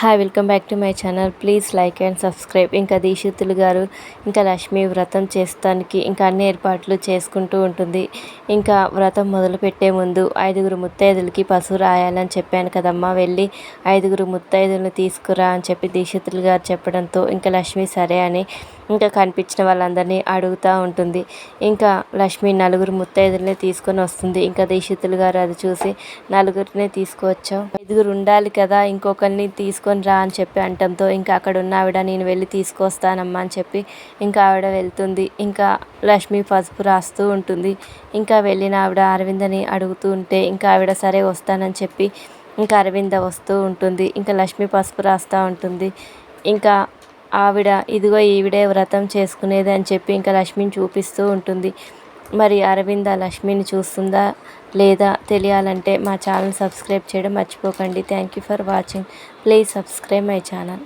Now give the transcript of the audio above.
Hi welcome back to my channel please like and subscribe ఇంకా దీక్షితులు గారు ఇంకా లక్ష్మి వ్రతం చేస్తానికి ఇంకా అన్ని ఏర్పాట్లు చేసుకుంటూ ఉంటుంది. ఇంకా వ్రతం మొదలుపెట్టే ముందు ఐదుగురు ముత్తైదులకి పసుపు రాయాలని చెప్పాను కదమ్మా. వెళ్ళి ఐదుగురు ముత్తైదులను తీసుకురా అని చెప్పి దీక్షితులు గారు చెప్పడంతో ఇంకా లక్ష్మి సరే అని ఇంకా కనిపించిన వాళ్ళందరినీ అడుగుతూ ఉంటుంది. ఇంకా లక్ష్మి నలుగురు ముత్తైదుల్ని తీసుకొని వస్తుంది. ఇంకా దీక్షితులు గారు అది చూసి నలుగురిని తీసుకువచ్చాం. ఐదుగురు ఉండాలి కదా ఇంకొకరిని తీసుకొని రా అని చెప్పి అంటంతో ఇంకా అక్కడ ఉన్న ఆవిడ నేను వెళ్ళి తీసుకొస్తానమ్మా అని చెప్పి ఇంకా ఆవిడ వెళ్తుంది. ఇంకా లక్ష్మి పసుపు రాస్తూ ఉంటుంది. ఇంకా వెళ్ళిన ఆవిడ అరవిందని అడుగుతూ ఉంటే ఇంకా ఆవిడ సరే వస్తానని చెప్పి ఇంకా అరవింద వస్తూ ఉంటుంది. ఇంకా లక్ష్మి పసుపు రాస్తూ ఉంటుంది. ఇంకా ఆవిడ ఇదిగో ఈవిడే వ్రతం చేసుకునేది అని చెప్పి ఇంకా లక్ష్మిని చూపిస్తూ ఉంటుంది. మరి అరవింద లక్ష్మిని చూస్తుందా లేదా తెలియాలంటే మా ఛానల్ సబ్స్క్రైబ్ చేయడం మర్చిపోకండి. Thank you for watching please subscribe my channel